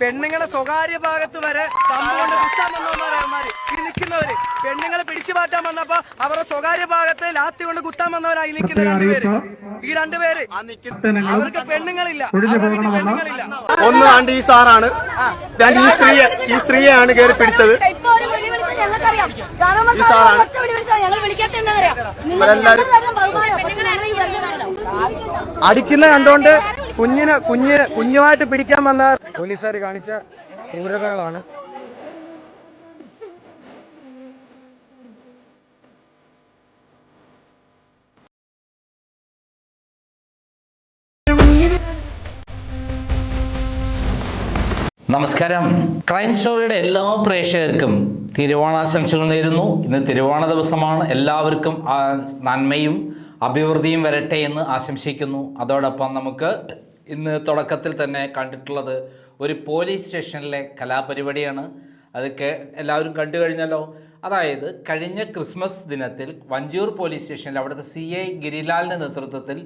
പെണ്ണുങ്ങളെ സ്വകാര്യ ഭാഗത്ത് വരെ കമ്പൗണ്ട് കുത്താൻ വന്നവന്മാരന്മാര് ഈ നിൽക്കുന്നവര്. പെണ്ണുങ്ങളെ പിടിച്ചു മാറ്റാൻ വന്നപ്പോ അവരുടെ സ്വകാര്യ ഭാഗത്ത് ലാത്തി കൊണ്ട് കുത്താൻ വന്നവരായി നിൽക്കുന്ന രണ്ടുപേര്. ഈ രണ്ടുപേര്. അവർക്ക് പെണ്ണുങ്ങളില്ല. പെണ്ണുങ്ങളില്ല. ഒന്ന് ആണ്ട് ഈ സാറാണ്. ഈ സ്ത്രീയെ ഈ സ്ത്രീയെയാണ് കയറി പിടിച്ചത്. ഈ സാറാണ്. ഒറ്റ അടിക്കുന്ന കണ്ടോണ്ട് കുഞ്ഞിനെ കുഞ്ഞ് കുഞ്ഞുമായിട്ട് പിടിക്കാൻ വന്ന പോലീസുകാർ കാണിച്ച ക്രൂരതകളാണ്. നമസ്കാരം. ക്രൈം സ്റ്റോറിയുടെ എല്ലാ പ്രേക്ഷകർക്കും തിരുവോണാശംസകൾ നേരുന്നു. ഇന്ന് തിരുവോണ ദിവസമാണ്. എല്ലാവർക്കും നന്മയും അഭിവൃദ്ധിയും വരട്ടെ എന്ന് ആശംസിക്കുന്നു. അതോടൊപ്പം നമുക്ക് ഇന്ന് തുടക്കത്തിൽ തന്നെ കണ്ടിട്ടുള്ളത് ഒരു പോലീസ് സ്റ്റേഷനിലെ കലാപരിപാടിയാണ്. അതൊക്കെ എല്ലാവരും കണ്ടു കഴിഞ്ഞല്ലോ. അതായത് കഴിഞ്ഞ ക്രിസ്മസ് ദിനത്തിൽ വഞ്ചൂർ പോലീസ് സ്റ്റേഷനിൽ അവിടുത്തെ സി ഐ ഗിരിലാലിന്റെ നേതൃത്വത്തിൽ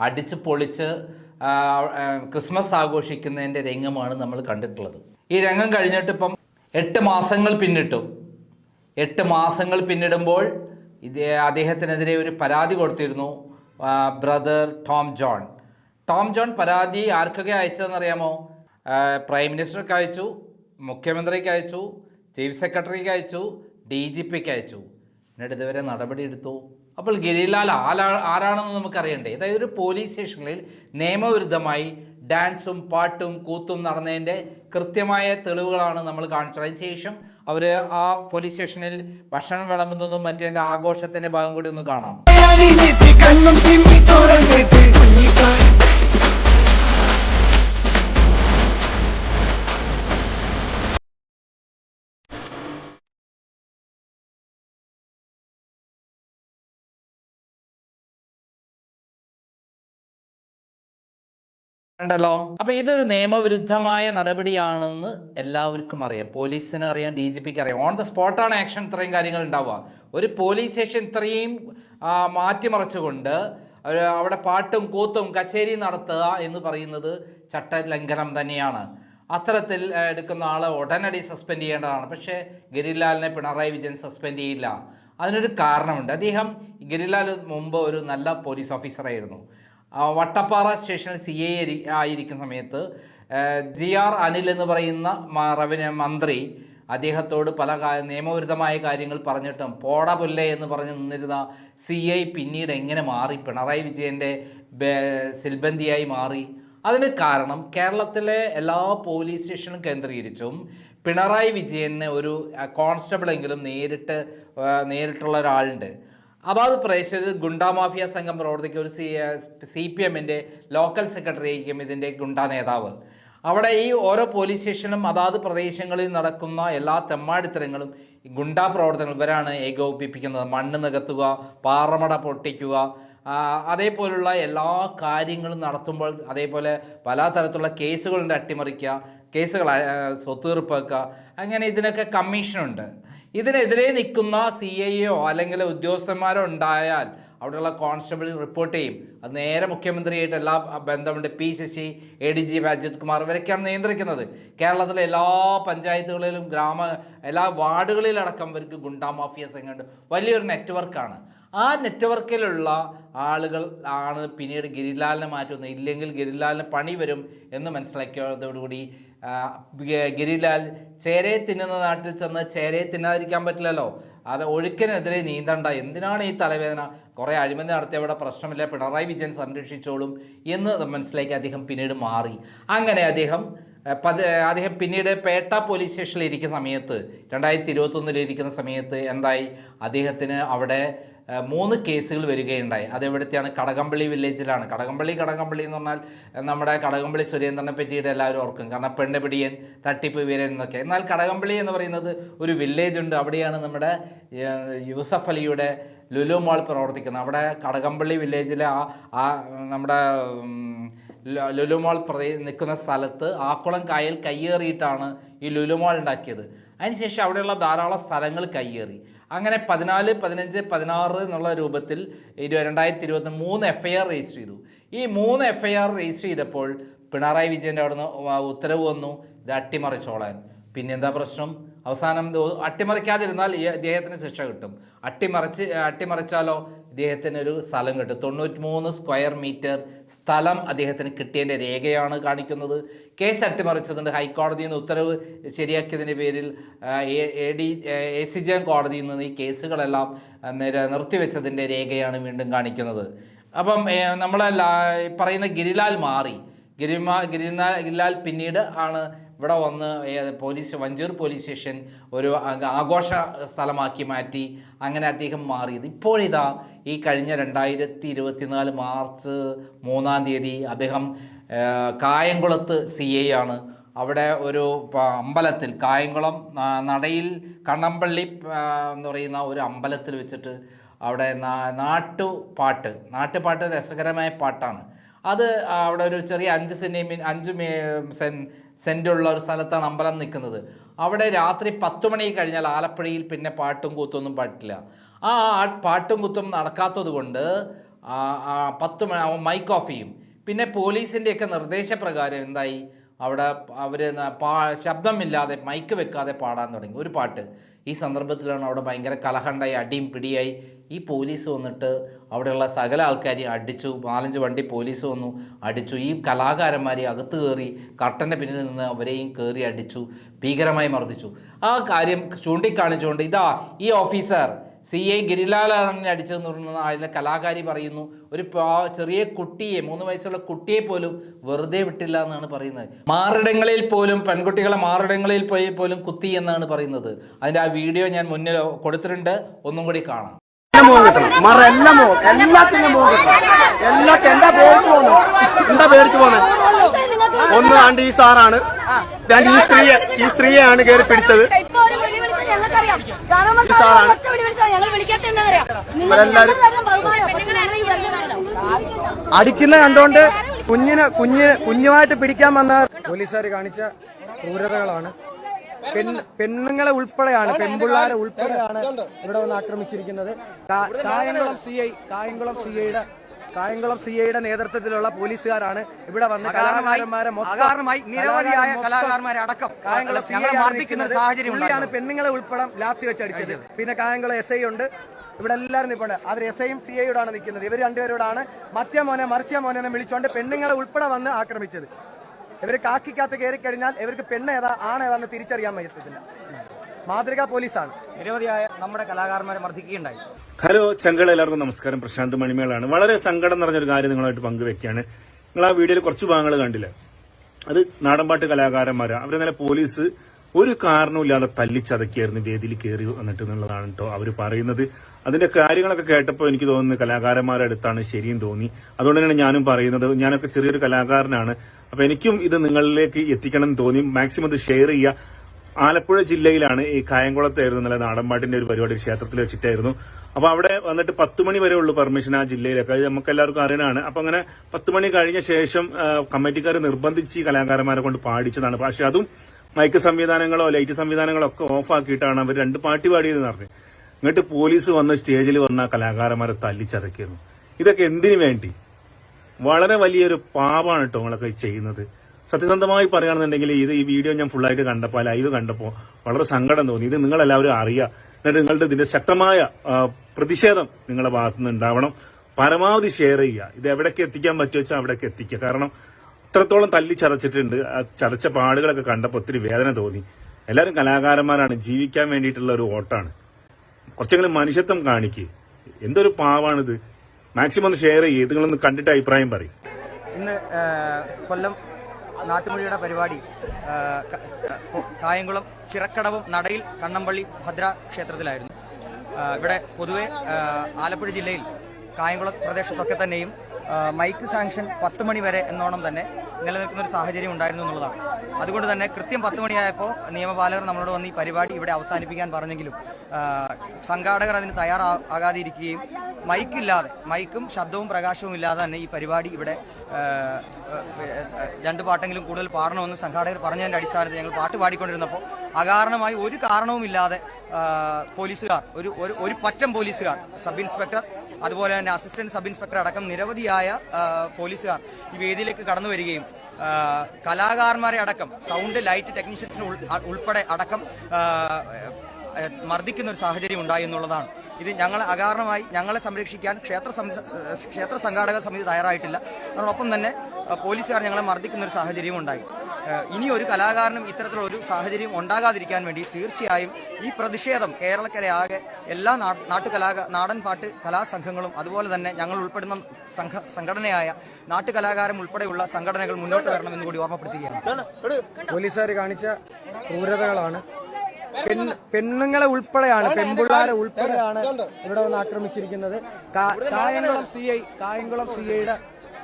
അടിച്ച് പൊളിച്ച് ക്രിസ്മസ് ആഘോഷിക്കുന്നതിന്റെ രംഗമാണ് നമ്മൾ കണ്ടിട്ടുള്ളത്. ഈ രംഗം കഴിഞ്ഞിട്ട് ഇപ്പം എട്ട് മാസങ്ങൾ പിന്നിട്ടു. എട്ട് മാസങ്ങൾ പിന്നിടുമ്പോൾ ഇത് അദ്ദേഹത്തിനെതിരെ ഒരു പരാതി കൊടുത്തിരുന്നു brother Tom John. Tom John പരാതി ആർക്കൊക്കെ അയച്ചതെന്നറിയാമോ? പ്രൈം മിനിസ്റ്റർക്ക് അയച്ചു മുഖ്യമന്ത്രിക്ക് അയച്ചു ചീഫ് സെക്രട്ടറിക്ക് അയച്ചു ഡി ജി പിക്ക് അയച്ചു. എന്നിട്ട് ഇതുവരെ നടപടി എടുത്തു. അപ്പോൾ ഗിരിലാൽ ആലാ ആരാണെന്ന് നമുക്കറിയണ്ടേ? അതായത് ഒരു പോലീസ് സ്റ്റേഷനിൽ നിയമവിരുദ്ധമായി ഡാൻസും പാട്ടും കൂത്തും നടന്നതിന്റെ കൃത്യമായ തെളിവുകളാണ് നമ്മൾ കാണിച്ചത്. അതിന് ശേഷം അവർ ആ പോലീസ് സ്റ്റേഷനിൽ ഭക്ഷണം വിളമ്പുന്നതും മറ്റേ ആഘോഷത്തിന്റെ ഭാഗം കൂടി ഒന്ന് കാണാം. ഉണ്ടല്ലോ അപ്പൊ ഇതൊരു നിയമവിരുദ്ധമായ നടപടിയാണെന്ന് എല്ലാവർക്കും അറിയാം. പോലീസിന് അറിയാം ഡി ജി പിക്ക് അറിയാം. ഓൺ ദ സ്പോട്ടാണ് ആക്ഷൻ ഇത്രയും കാര്യങ്ങൾ ഉണ്ടാവുക. ഒരു പോലീസ് സ്റ്റേഷൻ ഇത്രയും മാറ്റിമറച്ചുകൊണ്ട് അവിടെ പാട്ടും കൂത്തും കച്ചേരി നടത്തുക എന്ന് പറയുന്നത് ചട്ടലംഘനം തന്നെയാണ്. അത്തരത്തിൽ എടുക്കുന്ന ആളെ ഉടനടി സസ്പെൻഡ് ചെയ്യേണ്ടതാണ്. പക്ഷേ ഗിരിലാലിനെ പിണറായി വിജയൻ സസ്പെൻഡ് ചെയ്യില്ല. അതിനൊരു കാരണമുണ്ട്. അദ്ദേഹം ഗിരിലാൽ മുമ്പ് ഒരു നല്ല പോലീസ് ഓഫീസറായിരുന്നു വട്ടപ്പാറ സ്റ്റേഷനിൽ സി ഐ ആയിരിക്കുന്ന സമയത്ത് ജി ആർ അനിൽ എന്ന് പറയുന്ന റവന്യൂ മന്ത്രി അദ്ദേഹത്തോട് പല നിയമവിരുദ്ധമായ കാര്യങ്ങൾ പറഞ്ഞിട്ടും പോട പുല്ലേ എന്ന് പറഞ്ഞ് നിന്നിരുന്ന സി ഐ പിന്നീട് എങ്ങനെ മാറി? പിണറായി വിജയന്റെ സിൽബന്തിയായി മാറി. അതിന് കാരണം കേരളത്തിലെ എല്ലാ പോലീസ് സ്റ്റേഷനും കേന്ദ്രീകരിച്ചും പിണറായി വിജയന് ഒരു കോൺസ്റ്റബിളെങ്കിലും നേരിട്ട് നേരിട്ടുള്ള ഒരാളുണ്ട്. അബാദ് പ്രദേശത്ത് ഗുണ്ടാ മാഫിയ സംഘം പ്രവർത്തിക്കുന്ന ഒരു സി സി പി എമ്മിന്റെ ലോക്കൽ സെക്രട്ടറിയായിരിക്കും ഇതിന്റെ ഗുണ്ടാ നേതാവ്. അവിടെ ഈ ഓരോ പോലീസ് സ്റ്റേഷനും അതാത് പ്രദേശങ്ങളിൽ നടക്കുന്ന എല്ലാ തെമ്മാടിത്തരങ്ങളും ഗുണ്ടാ പ്രവർത്തനങ്ങൾ ഇവരാണ് ഏകോപിപ്പിക്കുന്നത്. മണ്ണ് നികത്തുക പാറമട പൊട്ടിക്കുക അതേപോലുള്ള എല്ലാ കാര്യങ്ങളും നടത്തുമ്പോൾ അതേപോലെ പല തരത്തിലുള്ള അട്ടിമറിക്കുക കേസുകൾ സ്വത്ത് തീർപ്പാക്കുക അങ്ങനെ ഇതിനൊക്കെ കമ്മീഷനുണ്ട്. ഇതിനെതിരെ നിൽക്കുന്ന സി ഐയോ അല്ലെങ്കിൽ ഉദ്യോഗസ്ഥന്മാരോ ഉണ്ടായാൽ അവിടെയുള്ള കോൺസ്റ്റബിൾ റിപ്പോർട്ട് ചെയ്യും. അത് നേരെ മുഖ്യമന്ത്രിയായിട്ട് എല്ലാ ബന്ധമുണ്ട്. P Sasi A D G Ajith Kumar ഇവരൊക്കെയാണ് നിയന്ത്രിക്കുന്നത്. കേരളത്തിലെ എല്ലാ പഞ്ചായത്തുകളിലും ഗ്രാമ എല്ലാ വാർഡുകളിലടക്കം ഇവർക്ക് ഗുണ്ടാ മാഫിയ സംഘമുണ്ട് വലിയൊരു നെറ്റ്വർക്കാണ്. ആ നെറ്റ്വർക്കിലുള്ള ആളുകൾ ആണ് പിന്നീട് ഗിരിലാലിനെ മാറ്റുന്നത്. ഇല്ലെങ്കിൽ ഗിരിലാലിന് പണി വരും എന്ന് മനസ്സിലാക്കിയതോടുകൂടി ഗിരിലാൽ ചേരയെ തിന്നുന്ന നാട്ടിൽ ചെന്ന് ചേരയെ തിന്നാതിരിക്കാൻ പറ്റില്ലല്ലോ. അത് ഒഴുക്കിനെതിരെ നീന്തണ്ട. എന്തിനാണ് ഈ തലവേദന? കുറേ അഴിമതി നടത്തിയവിടെ പ്രശ്നമില്ല. പിണറായി വിജയൻ സംരക്ഷിച്ചോളും എന്ന് മനസ്സിലാക്കി അദ്ദേഹം പിന്നീട് മാറി. അങ്ങനെ അദ്ദേഹം പത് അദ്ദേഹം പിന്നീട് പേട്ട പോലീസ് സ്റ്റേഷനിൽ ഇരിക്കുന്ന സമയത്ത് രണ്ടായിരത്തി ഇരുപത്തൊന്നിൽ ഇരിക്കുന്ന സമയത്ത് എന്തായി? അദ്ദേഹത്തിന് അവിടെ മൂന്ന് കേസുകൾ വരികയുണ്ടായി. അതെവിടുത്തെയാണ് കടകംപള്ളി വില്ലേജിലാണ്. കടകംപള്ളി കടകംപള്ളി എന്ന് പറഞ്ഞാൽ നമ്മുടെ കടകംപള്ളി സുരേന്ദ്രനെ പറ്റിയിട്ട് എല്ലാവരും ഓർക്കും. കാരണം പെണ്ണുപിടിയൻ തട്ടിപ്പ് വീരൻ എന്നൊക്കെ. എന്നാൽ കടകംപള്ളി എന്ന് പറയുന്നത് ഒരു വില്ലേജ് ഉണ്ട്. അവിടെയാണ് നമ്മുടെ യൂസഫ് അലിയുടെ ലുലു മാൾ പ്രവർത്തിക്കുന്നത്. അവിടെ കടകംപള്ളി വില്ലേജിലെ ആ ആ നമ്മുടെ ലുലുമോൾ പ്രദേ നിൽക്കുന്ന സ്ഥലത്ത് ആക്കുളം കായൽ കയ്യേറിയിട്ടാണ് ഈ ലുലു മാൾ ഉണ്ടാക്കിയത്. അതിനുശേഷം അവിടെയുള്ള ധാരാളം സ്ഥലങ്ങൾ കയ്യേറി. അങ്ങനെ പതിനാല് പതിനഞ്ച് പതിനാറ് എന്നുള്ള രൂപത്തിൽ രണ്ടായിരത്തി ഇരുപത്തി മൂന്ന് എഫ് ഐ ആർ രജിസ്റ്റർ ചെയ്തു. ഈ മൂന്ന് എഫ് ഐ ആർ രജിസ്റ്റർ ചെയ്തപ്പോൾ പിണറായി വിജയന്റെ അവിടുന്ന് ഉത്തരവ് വന്നു. ഇത് അട്ടിമറിച്ചോളാൻ. പിന്നെന്താ പ്രശ്നം? അവസാനം അട്ടിമറിക്കാതിരുന്നാൽ ഇദ്ദേഹത്തിന് ശിക്ഷ കിട്ടും. അട്ടിമറിച്ച് അട്ടിമറിച്ചാലോ? ഇദ്ദേഹത്തിന് ഒരു സ്ഥലം കിട്ടും. തൊണ്ണൂറ്റി മൂന്ന് സ്ക്വയർ മീറ്റർ സ്ഥലം അദ്ദേഹത്തിന് കിട്ടിയതിന്റെ രേഖയാണ് കാണിക്കുന്നത്. കേസ് അട്ടിമറിച്ചതുകൊണ്ട് ഹൈക്കോടതിയിൽ നിന്ന് ഉത്തരവ് ശരിയാക്കിയതിന്റെ പേരിൽ A- D A C J കോടതിയിൽ നിന്ന് ഈ കേസുകളെല്ലാം നിർത്തിവെച്ചതിന്റെ രേഖയാണ് വീണ്ടും കാണിക്കുന്നത്. അപ്പം നമ്മളെ പറയുന്ന ഗിരിലാൽ മാറി. ഗിരിമാ ഗിരിലാൽ പിന്നീട് ആണ് ഇവിടെ വന്ന് പോലീസ് വഞ്ചൂർ പോലീസ് സ്റ്റേഷൻ ഒരു ആഘോഷ സ്ഥലമാക്കി മാറ്റി അങ്ങനെ അദ്ദേഹം മാറിയത്. ഇപ്പോഴിതാ ഈ കഴിഞ്ഞ രണ്ടായിരത്തി ഇരുപത്തിനാല് മാർച്ച് മൂന്നാം തീയതി അദ്ദേഹം കായംകുളത്ത് സി ഐ ആണ്. അവിടെ ഒരു അമ്പലത്തിൽ കായംകുളം നടയിൽ കണ്ണമ്പള്ളി എന്ന് പറയുന്ന ഒരു അമ്പലത്തിൽ വെച്ചിട്ട് അവിടെ നാട്ടുപാട്ട് നാട്ടുപാട്ട് രസകരമായ പാട്ടാണ്. അത് അവിടെ ഒരു ചെറിയ അഞ്ച് സെന്റിമീ അഞ്ച് സെൻ സെന്റുള്ള ഒരു സ്ഥലത്താണ് അമ്പലം നിൽക്കുന്നത്. അവിടെ രാത്രി പത്ത് മണി കഴിഞ്ഞാൽ ആലപ്പുഴയിൽ പിന്നെ പാട്ടും കൂത്തൊന്നും പാട്ടില്ല. ആ പാട്ടും കുത്തും നടക്കാത്തത് കൊണ്ട് പത്ത് മണി മൈക്ക് ഓഫ് ചെയ്യും. പിന്നെ പോലീസിന്റെയൊക്കെ നിർദ്ദേശപ്രകാരം എന്തായി? അവിടെ അവർ ശബ്ദമില്ലാതെ മൈക്ക് വെക്കാതെ പാടാൻ തുടങ്ങി. ഒരു പാട്ട്. ഈ സന്ദർഭത്തിലാണ് അവിടെ ഭയങ്കര കലഹണ്ടായി അടിയും പിടിയായി. ഈ പോലീസ് വന്നിട്ട് അവിടെയുള്ള സകല ആൾക്കാരെയും അടിച്ചു നാലഞ്ച് വണ്ടി പോലീസ് വന്നു അടിച്ചു. ഈ കലാകാരന്മാരെ അകത്ത് കയറി കർട്ടന്റെ പിന്നിൽ നിന്ന് അവരെയും കയറി അടിച്ചു ഭീകരമായി മർദ്ദിച്ചു. ആ കാര്യം ചൂണ്ടിക്കാണിച്ചുകൊണ്ട് ഇതാ ഈ ഓഫീസർ സി ഐ ഗിരിലാലാണ് അടിച്ചതെന്ന് പറയുന്നത് അതിലെ കലാകാരി പറയുന്നു ഒരു ചെറിയ കുട്ടിയെ മൂന്ന് വയസ്സുള്ള കുട്ടിയെ പോലും വെറുതെ വിട്ടില്ല എന്നാണ് പറയുന്നത്. മാറിടങ്ങളിൽ പോലും പെൺകുട്ടികളെ മാറിടങ്ങളിൽ പോയി പോലും കുത്തി എന്നാണ് പറയുന്നത്. അതിന്റെ ആ വീഡിയോ ഞാൻ മുന്നിൽ കൊടുത്തിട്ടുണ്ട് ഒന്നും കൂടി കാണാം. ഒന്ന് ആണ്ട് ഈ സാറാണ്. ഈ സ്ത്രീയെ ഈ സ്ത്രീയെയാണ് കയറി പിടിച്ചത് ഇപ്പൊ ഒരു വിളി വിളിച്ചാൽ ഞങ്ങൾക്കറിയാം കാരണം ഇത് സാറാണ്. അടിക്കുന്ന കണ്ടോണ്ട് കുഞ്ഞിനെ കുഞ്ഞ് കുഞ്ഞുമായിട്ട് പിടിക്കാൻ വന്ന പോലീസുകാർ കാണിച്ച ക്രൂരതകളാണ്. പെണ്ണുങ്ങളെ ഉൾപ്പെടെയാണ് പെൺപിള്ളാരെ ഉൾപ്പെടെയാണ് ഇവിടെ വന്ന് ആക്രമിച്ചിരിക്കുന്നത്. Kayamkulam C I Kayamkulam C ഐയുടെ കായംകുളം സി ഐയുടെ നേതൃത്വത്തിലുള്ള പോലീസുകാരാണ് ഇവിടെ വന്ന് കലാകാരന്മാരെ നിരവധിയായ കലാകാരന്മാരെ അടക്കം കായംകുളം സി ഞങ്ങളെ ഐ മർദ്ദിക്കുന്ന സാഹചര്യം പെണ്ണുങ്ങളെ ഉൾപ്പെടെ ലാത്തി വെച്ച് അടിച്ചത്. പിന്നെ കായംകുളം എസ് ഐ ഉണ്ട്. ഇവിടെ എല്ലാവരും ഇപ്പോൾ അവർ എസ് ഐയും സി ഐയോടാണ് നിൽക്കുന്നത്. ഇവർ രണ്ടുപേരോടാണ് മറ്റേ മോനെ മറിച്ച മോനെ വിളിച്ചുകൊണ്ട് പെണ്ണുങ്ങളെ ഉൾപ്പെടെ വന്ന് ആക്രമിച്ചത്. ഇവർ കാക്കിക്കകത്ത് കയറി കഴിഞ്ഞാൽ ഇവർക്ക് പെണ്ണ് ഏതാ ആണ് ഏതാന്ന് തിരിച്ചറിയാൻ പറ്റത്തില്ല മാതൃകാ പോലീസാണ്. നിരവധിയായ നമ്മുടെ കലാകാരന്മാരെ മർദ്ദിക്കുകയുണ്ടായി. ഹലോ ചങ്കൾ എല്ലാവർക്കും നമസ്കാരം. പ്രശാന്ത് മണിമേളാണ്. വളരെ സങ്കടം നിറഞ്ഞൊരു കാര്യം നിങ്ങളായിട്ട് പങ്കുവെക്കുകയാണ്. നിങ്ങൾ ആ വീഡിയോയിൽ കുറച്ച് ഭാഗങ്ങൾ കണ്ടില്ല? അത് നാടൻപാട്ട് കലാകാരന്മാരെ. അവരെ നല്ല പോലീസ് ഒരു കാരണവുമില്ലാതെ തല്ലിച്ചതക്കിയായിരുന്നു വേദിയിൽ കയറി വന്നിട്ട് എന്നുള്ളതാണ് കേട്ടോ അവർ പറയുന്നത്. അതിന്റെ കാര്യങ്ങളൊക്കെ കേട്ടപ്പോൾ എനിക്ക് തോന്നുന്നു കലാകാരന്മാരുടെ അടുത്താണ് ശരിയും തോന്നി. അതുകൊണ്ട് തന്നെയാണ് ഞാനും പറയുന്നത്. ഞാനൊക്കെ ചെറിയൊരു കലാകാരനാണ്. അപ്പൊ എനിക്കും ഇത് നിങ്ങളിലേക്ക് എത്തിക്കണം തോന്നി. മാക്സിമം ഇത് ഷെയർ ചെയ്യുക. ആലപ്പുഴ ജില്ലയിലാണ് ഈ കായംകുളത്തായിരുന്നു നല്ല നാടൻപാട്ടിന്റെ ഒരു പരിപാടി ക്ഷേത്രത്തിൽ വെച്ചിട്ടായിരുന്നു. അപ്പൊ അവിടെ വന്നിട്ട് പത്ത് മണി വരെ ഉള്ളു പെർമിഷൻ ആ ജില്ലയിലൊക്കെ. അത് നമുക്ക് എല്ലാവർക്കും അപ്പൊ അങ്ങനെ പത്ത് മണി കഴിഞ്ഞ ശേഷം കമ്മിറ്റിക്കാർ നിർബന്ധിച്ച് കലാകാരന്മാരെ കൊണ്ട് പാടിച്ചതാണ്. പക്ഷെ അതും മൈക്ക് സംവിധാനങ്ങളോ ലൈറ്റ് സംവിധാനങ്ങളോ ഒക്കെ ഓഫ് ആക്കിയിട്ടാണ് അവർ രണ്ട് പാട്ട് പാടിയതെന്ന് പറഞ്ഞു. എന്നിട്ട് പോലീസ് വന്ന് സ്റ്റേജിൽ വന്ന കലാകാരന്മാരെ തല്ലിച്ചതക്കിയിരുന്നു ഇതൊക്കെ എന്തിനു വേണ്ടി? വളരെ വലിയൊരു പാപാണ് കേട്ടോ നിങ്ങളൊക്കെ ചെയ്യുന്നത്. സത്യസന്ധമായി പറയുകയാണെന്നുണ്ടെങ്കിൽ ഇത് ഈ വീഡിയോ ഞാൻ ഫുള്ളായിട്ട് കണ്ടപ്പോൾ ലൈവ് കണ്ടപ്പോൾ വളരെ സങ്കടം തോന്നി. ഇത് നിങ്ങളെല്ലാവരും അറിയുക. എന്നിട്ട് നിങ്ങളുടെ ഇതിന്റെ ശക്തമായ പ്രതിഷേധം നിങ്ങളുടെ ഭാഗത്തുനിന്ന് ഉണ്ടാവണം. പരമാവധി ഷെയർ ചെയ്യുക. ഇത് എവിടേക്ക് എത്തിക്കാൻ പറ്റുമോ വെച്ചാൽ അവിടേക്ക് എത്തിക്കുക. കാരണം അത്രത്തോളം തല്ലി ചതച്ചിട്ടുണ്ട്. ആ ചതച്ച പാടുകളൊക്കെ കണ്ടപ്പോൾ ഒത്തിരി വേദന തോന്നി. എല്ലാവരും കലാകാരന്മാരാണ്. ജീവിക്കാൻ വേണ്ടിയിട്ടുള്ള ഒരു ഓട്ടാണ്. കുറച്ചെങ്കിലും മനുഷ്യത്വം കാണിക്കുക എന്തൊരു പാവാണിത്. മാക്സിമം ഒന്ന് ഷെയർ ചെയ്യുക നിങ്ങളൊന്ന് കണ്ടിട്ട് അഭിപ്രായം പറയും. ഇന്ന് കൊല്ലം നാട്ടുമൊഴിയുടെ പരിപാടി കായംകുളം ചിറക്കടവും നടയിൽ കണ്ണമ്പള്ളി ഭദ്ര ക്ഷേത്രത്തിലായിരുന്നു. ഇവിടെ പൊതുവെ ആലപ്പുഴ ജില്ലയിൽ കായംകുളം പ്രദേശത്തൊക്കെ തന്നെയും മൈക്ക് സാങ്ഷൻ പത്ത് മണി വരെ എന്നോണം തന്നെ നിലനിൽക്കുന്ന ഒരു സാഹചര്യം ഉണ്ടായിരുന്നു എന്നുള്ളതാണ്. അതുകൊണ്ട് തന്നെ കൃത്യം പത്ത് മണിയായപ്പോൾ നിയമപാലകർ നമ്മളോട് വന്ന് ഈ പരിപാടി ഇവിടെ അവസാനിപ്പിക്കാൻ പറഞ്ഞെങ്കിലും സംഘാടകർ അതിന് തയ്യാറാകാതിരിക്കുകയും മൈക്കില്ലാതെ മൈക്കും ശബ്ദവും പ്രകാശവും ഇല്ലാതെ തന്നെ ഈ പരിപാടി ഇവിടെ രണ്ട് പാട്ടെങ്കിലും കൂടുതൽ പാടണമെന്ന് സംഘാടകർ പറഞ്ഞതിന്റെ അടിസ്ഥാനത്തിൽ ഞങ്ങൾ പാട്ട് പാടിക്കൊണ്ടിരുന്നപ്പോൾ അകാരണമായി ഒരു കാരണവുമില്ലാതെ പോലീസുകാർ ഒരു ഒരു പറ്റം പോലീസുകാർ സബ് ഇൻസ്പെക്ടർ അതുപോലെ തന്നെ അസിസ്റ്റന്റ് സബ് ഇൻസ്പെക്ടർ അടക്കം നിരവധിയായ പോലീസുകാർ ഈ വേദിയിലേക്ക് കടന്നു വരികയും കലാകാരന്മാരെ അടക്കം സൗണ്ട് ലൈറ്റ് ടെക്നീഷ്യൻസിന് ഉൾപ്പെടെ അടക്കം മർദ്ദിക്കുന്ന ഒരു സാഹചര്യം ഉണ്ടായി എന്നുള്ളതാണ്. ഇത് ഞങ്ങൾ അകാരണമായി ഞങ്ങളെ സംരക്ഷിക്കാൻ ക്ഷേത്ര ക്ഷേത്ര സംഘാടക സമിതി തയ്യാറായിട്ടില്ല. അതോടൊപ്പം തന്നെ പോലീസുകാർ ഞങ്ങളെ മർദ്ദിക്കുന്ന ഒരു സാഹചര്യവും ഉണ്ടായി. ഇനി ഒരു കലാകാരനും ഇത്തരത്തിലുള്ള ഒരു സാഹചര്യം ഉണ്ടാകാതിരിക്കാൻ വേണ്ടി തീർച്ചയായും ഈ പ്രതിഷേധം കേരളക്കരയാകെ എല്ലാ നാട്ടു നാട്ടുകലാ നാടൻ പാട്ട് കലാസംഘങ്ങളും അതുപോലെ തന്നെ ഞങ്ങൾ ഉൾപ്പെടുന്ന സംഘ സംഘടനയായ നാട്ടുകലാകാരം ഉൾപ്പെടെയുള്ള സംഘടനകൾ മുന്നോട്ട് വരണമെന്ന് കൂടി ഓർമ്മപ്പെടുത്തുകയാണ്. പോലീസുകാർ കാണിച്ച ക്രൂരതകളാണ് പെണ്ണുങ്ങളെ ഉൾപ്പെടെയാണ് പെൺപിള്ളാരെ ഉൾപ്പെടെയാണ് ഇവിടെ വന്ന് ആക്രമിച്ചിരിക്കുന്നത്. Kayamkulam C I Kayamkulam C ഐയുടെ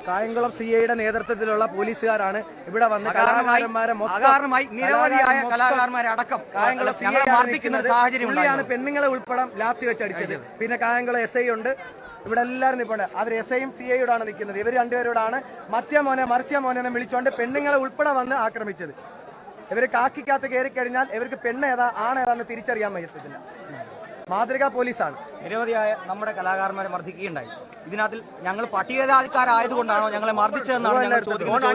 കായംകുളം സി ഐയുടെ നേതൃത്വത്തിലുള്ള പോലീസുകാരാണ് ഇവിടെ വന്ന് കലാകാരന്മാരെ നിരവധിയായ കലാകാരന്മാരെ അടക്കം കായംകുളം സി ഐ സാഹചര്യം പുള്ളിയാണ്. പെണ്ണുങ്ങളെ ഉൾപ്പെടെ ലാത്തി വെച്ച് അടിച്ചത്. പിന്നെ കായംകുളം എസ് ഐ ഉണ്ട്. ഇവിടെ എല്ലാവരും ഇപ്പോൾ അവർ എസ് ഐയും സി ഐയോടാണ് നിൽക്കുന്നത്. ഇവർ രണ്ടുപേരോടാണ് മറ്റേ മോനെ മറിച്ച മോനെ വിളിച്ചുകൊണ്ട് പെണ്ണുങ്ങളെ ഉൾപ്പെടെ വന്ന് ആക്രമിച്ചത്. ഇവർ കാക്കിക്കകത്ത് കയറി കഴിഞ്ഞാൽ ഇവർക്ക് പെണ്ണ് ഏതാ ആണ് ഏതാന്ന് തിരിച്ചറിയാൻ പറ്റത്തില്ല മാതൃകാ പോലീസാണ്. നിരവധിയായ നമ്മുടെ കലാകാരന്മാരെ മർദ്ദിക്കുകയുണ്ടായി. ഇതിനകത്തിൽ ഞങ്ങൾ പട്ടികജാതിക്കാരായതുകൊണ്ടാണോ ഞങ്ങളെ മർദ്ദിച്ചതെന്നാണ് ഞങ്ങൾ ചോദിക്കുന്നത്.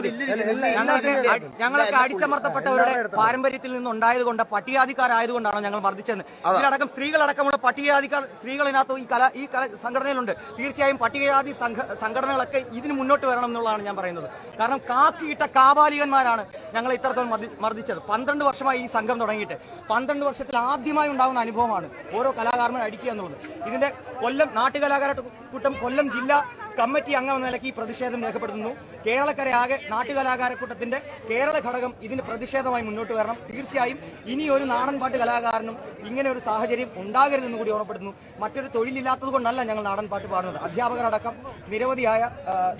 ഞങ്ങൾക്ക് ഞങ്ങളൊക്കെ അടിച്ചമർത്തപ്പെട്ടവരുടെ പാരമ്പര്യത്തിൽ നിന്നുണ്ടായതുകൊണ്ട് പട്ടികജാതിക്കാരായതുകൊണ്ടാണോ ഞങ്ങൾ മർദ്ദിച്ചതെന്ന്. ഇതിലടക്കം സ്ത്രീകളടക്കമുള്ള പട്ടികജാതിക്കാർ സ്ത്രീകളിനകത്ത് ഈ കല ഈ കല സംഘടനയിലുണ്ട്. തീർച്ചയായും പട്ടികജാതി സംഘ- സംഘടനകളൊക്കെ ഇതിന് മുന്നോട്ട് വരണം എന്നുള്ളതാണ് ഞാൻ പറയുന്നത്. കാരണം കാക്കിയിട്ട കാബാലികന്മാരാണ് ഞങ്ങളെ ഇത്രത്തോളം മർദ്ദിച്ചത്. പന്ത്രണ്ട് വർഷമായി ഈ സംഘം തുടങ്ങിയിട്ട്. പന്ത്രണ്ട് വർഷത്തിൽ ആദ്യമായി ഉണ്ടാകുന്ന അനുഭവമാണ് ഓരോ കലാകാരന്മാരെ അടിക്കുക എന്നുള്ളത്. ഇതിന്റെ കൊല്ലം നാട്ടുകലാകാര കൂട്ടം കൊല്ലം ജില്ലാ കമ്മിറ്റി അംഗം എന്ന നിലയ്ക്ക് ഈ പ്രതിഷേധം രേഖപ്പെടുത്തുന്നു. കേരളക്കര ആകെ നാട്ടുകലാകാരക്കൂട്ടത്തിന്റെ കേരള ഘടകം ഇതിന് പ്രതിഷേധമായി മുന്നോട്ട് വരണം. തീർച്ചയായും ഇനി ഒരു നാടൻപാട്ട് കലാകാരനും ഇങ്ങനെ ഒരു സാഹചര്യം ഉണ്ടാകരുതെന്ന് കൂടി ഓർമ്മപ്പെടുത്തുന്നു. മറ്റൊരു തൊഴിലില്ലാത്തത് കൊണ്ടല്ല ഞങ്ങൾ നാടൻപാട്ട് പാടുന്നത്. അധ്യാപകരടക്കം നിരവധിയായ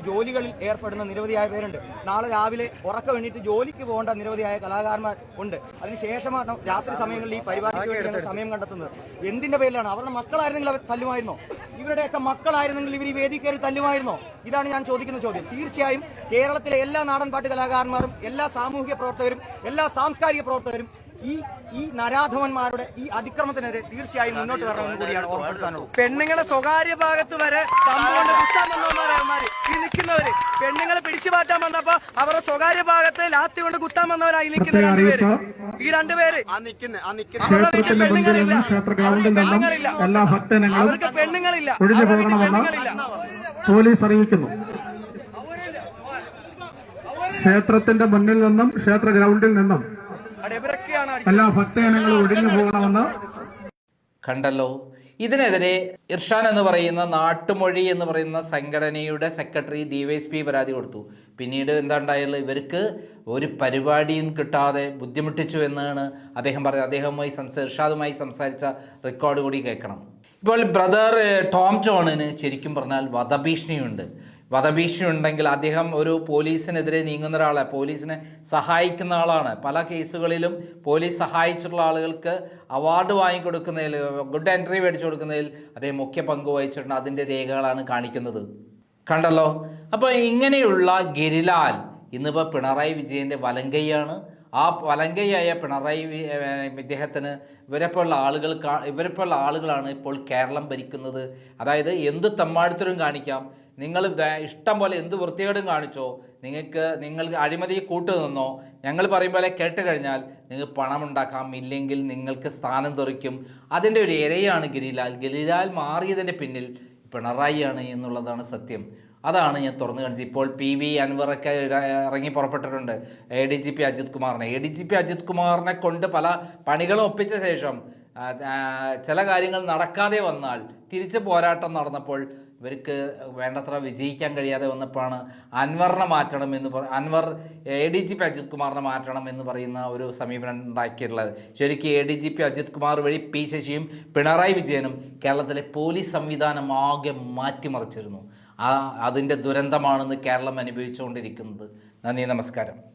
ജോലികളിൽ ഏർപ്പെടുന്ന നിരവധിയായ പേരുണ്ട്. നാളെ രാവിലെ ഉറക്കം വേണ്ടിയിട്ട് ജോലിക്ക് പോകേണ്ട നിരവധിയായ കലാകാരന്മാർ ഉണ്ട്. അതിനുശേഷമാണ് രാത്രി സമയങ്ങളിൽ ഈ പരിപാടിക്ക് വേണ്ടി സമയം കണ്ടെത്തുന്നത്. എന്തിന്റെ പേരിലാണ്? അവരുടെ മക്കളായിരുന്നെങ്കിൽ അവർ തല്ലുമായിരുന്നോ? ഇവരുടെയൊക്കെ മക്കളായിരുന്നെങ്കിൽ ഇവർ ഈ വേദി കയറി തല്ലുമായിരുന്നോ ഇതാണ് ഞാൻ ചോദിക്കുന്ന ചോദ്യം. തീർച്ചയായും കേരളത്തിലെ എല്ലാ നാടൻപാട്ട് കലാകാരന്മാരും എല്ലാ സാമൂഹിക പ്രവർത്തകരും എല്ലാ സാംസ്കാരിക പ്രവർത്തകരും ഈ ഈ നരാധവന്മാരുടെ ഈ അതിക്രമത്തിനെതിരെ തീർച്ചയായും മുന്നോട്ട് വരണമെന്ന് കൂടിയാണ് ഓർമ്മപ്പെടുത്താനുള്ളത്. പെണ്ണുങ്ങളെ സ്വകാര്യ ഭാഗത്ത് വരെ കുത്താൻ ഈ നിൽക്കുന്നവര്. പെണ്ണുങ്ങളെ പിടിച്ചു മാറ്റാൻ വന്നപ്പോ അവരുടെ സ്വകാര്യ ഭാഗത്ത് ലാത്തി കൊണ്ട് കുത്താൻ വന്നവരായി നിൽക്കുന്ന രണ്ടുപേര്. ഈ രണ്ടുപേര്. ആ നിൽക്കുന്ന ആ നിൽക്കുന്ന. അവർക്ക് പെണ്ണുങ്ങളില്ല. അവർക്ക് പെണ്ണുങ്ങളില്ല. പെണ്ണുങ്ങളില്ല. പോലീസ് അറിയിക്കുന്നു. ക്ഷേത്രത്തിന്റെ മുന്നിൽ നിന്നും ക്ഷേത്ര ഗ്രൗണ്ടിൽ നിന്നും. എല്ലാ ഭക്തജനങ്ങളും ഒഴിഞ്ഞു പോകണമെന്ന് കണ്ടല്ലോ. ഇതിനെതിരെ ഇർഷാൻ എന്ന് പറയുന്ന നാട്ടുമൊഴി എന്ന് പറയുന്ന സംഘടനയുടെ secretary D Y S P പരാതി കൊടുത്തു. പിന്നീട് എന്താണ്ടായാലും ഇവർക്ക് ഒരു പരിപാടിയും കിട്ടാതെ ബുദ്ധിമുട്ടിച്ചു എന്നാണ് അദ്ദേഹം പറഞ്ഞത്. അദ്ദേഹവുമായി സംസാ ഇർഷാദുമായി സംസാരിച്ച റെക്കോർഡ് കൂടി കേൾക്കണം. ഇപ്പോൾ ബ്രദർ ടോം ജോണിന് ശരിക്കും പറഞ്ഞാൽ വധഭീഷണിയുണ്ട്. വധഭീഷണി ഉണ്ടെങ്കിൽ അദ്ദേഹം ഒരു പോലീസിനെതിരെ നീങ്ങുന്ന ഒരാളെ. പോലീസിനെ സഹായിക്കുന്ന ആളാണ്. പല കേസുകളിലും പോലീസ് സഹായിച്ചിട്ടുള്ള ആളുകൾക്ക് അവാർഡ് വാങ്ങിക്കൊടുക്കുന്നതിൽ ഗുഡ് എൻട്രി മേടിച്ചു കൊടുക്കുന്നതിൽ അദ്ദേഹം മുഖ്യ പങ്ക് വഹിച്ചിട്ടുണ്ട്. അതിന്റെ രേഖകളാണ് കാണിക്കുന്നത്. കണ്ടല്ലോ? അപ്പോൾ ഇങ്ങനെയുള്ള ഗിരിലാൽ ഇന്നിപ്പോൾ പിണറായി വിജയന്റെ വലങ്കയ്യാണ് ആ വലങ്കയായ പിണറായി ഇദ്ദേഹത്തിന് ഇവരെപ്പോലുള്ള ആളുകൾ ഇവരെപ്പോലുള്ള ആളുകളാണ് ഇപ്പോൾ കേരളം ഭരിക്കുന്നത്. അതായത് എന്ത് തമ്മാടുത്തരും കാണിക്കാം? നിങ്ങൾ ഇഷ്ടം പോലെ എന്ത് വൃത്തികേടും കാണിച്ചോ? നിങ്ങൾക്ക് നിങ്ങൾ അഴിമതി കൂട്ടു നിന്നോ? ഞങ്ങൾ പറയും പോലെ കേട്ട് കഴിഞ്ഞാൽ നിങ്ങൾക്ക് പണമുണ്ടാക്കാം ഇല്ലെങ്കിൽ നിങ്ങൾക്ക് സ്ഥാനം തെറിക്കും. അതിന്റെ ഒരു ഇരയാണ് ഗിരിലാൽ. ഗിരിലാൽ മാറിയതിന്റെ പിന്നിൽ പിണറായിയാണ് എന്നുള്ളതാണ് സത്യം. അതാണ് ഞാൻ തുറന്നു കാണിച്ചത്. ഇപ്പോൾ പി വി അൻവറൊക്കെ ഇറങ്ങി പുറപ്പെട്ടിട്ടുണ്ട്. A D G P Ajith കുമാറിനെ. A D G P Ajith കുമാറിനെ കൊണ്ട് പല പണികളും ഒപ്പിച്ച ശേഷം ചില കാര്യങ്ങൾ നടക്കാതെ വന്നാൽ തിരിച്ച് പോരാട്ടം നടന്നപ്പോൾ ഇവർക്ക് വേണ്ടത്ര വിജയിക്കാൻ കഴിയാതെ വന്നപ്പോഴാണ് അൻവറിനെ മാറ്റണം എന്ന് പറ Anvar A D G P Ajith കുമാറിനെ മാറ്റണം എന്ന് പറയുന്ന ഒരു സമീപനം ഉണ്ടാക്കിയിട്ടുള്ളത്. ശരിക്കും A D G P Ajith Kumar വഴി പി ശശിയും പിണറായി വിജയനും കേരളത്തിലെ പോലീസ് സംവിധാനം ആകെ മാറ്റിമറിച്ചിരുന്നു. ആ അതിന്റെ ദുരന്തമാണെന്ന് കേരളം അനുഭവിച്ചുകൊണ്ടിരിക്കുന്നത്. നന്ദി നമസ്കാരം.